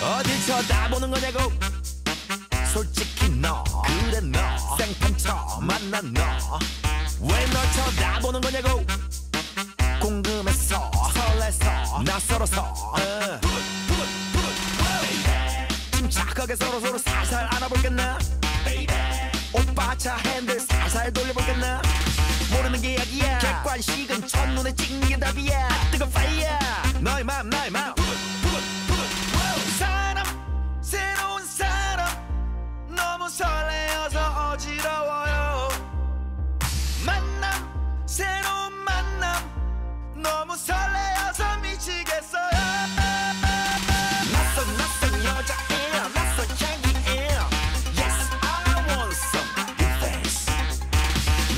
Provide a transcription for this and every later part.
쳐다보는 거냐고. 솔직히 너 그래 너 생판 처음 만난 너왜 널 쳐다보는 거냐고. 궁금했어 설레서 낯설어서. 어. 침착하게 서로 서로 살살 알아볼겠나? 오빠 차 핸들 살살 돌려볼겠나? 모르는 게 약이야. 객관식은 첫눈에 찍는 게 답이야 새로운 만남 너무 설레어서 미치겠어요 낯선 낯선 여자애야 낯선 향기애야 Yes I want some your face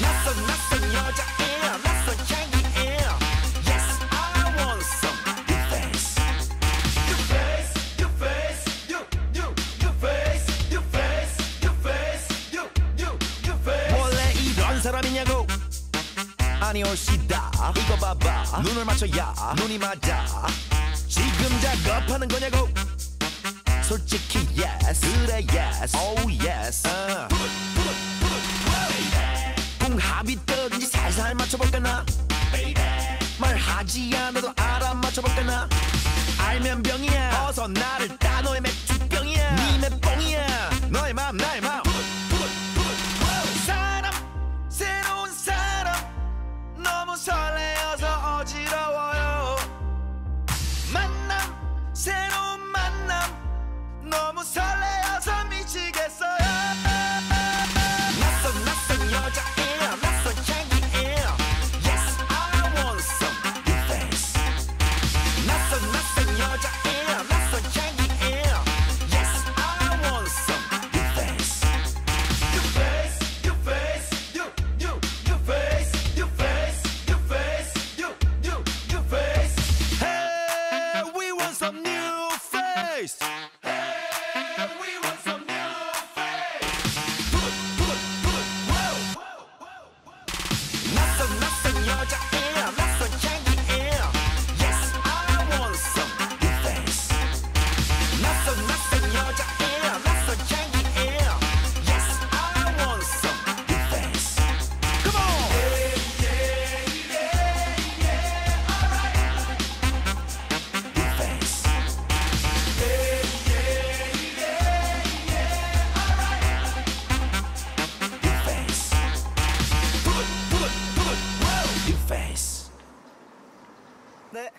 낯선 낯선 여자애야 낯선 향기애야 Yes I want some your face Your face your face you you your face your face your face you you your face 원래 이런 사람이냐고 올시다. 이거 봐봐. 눈을 맞춰야 눈이 맞아. 지금 작업하는 거냐고? 솔직히 yes. 그래 yes. oh yes. 어. 궁합이 뜨든지 살살 맞춰볼까 나? 말하지 않아도 알아 맞춰볼까 나? 알면 병이야. 어서 나를 따 너의 맥주병이야. 니내 뽕이야. 너의 맘 나의 맘 너무 설 네.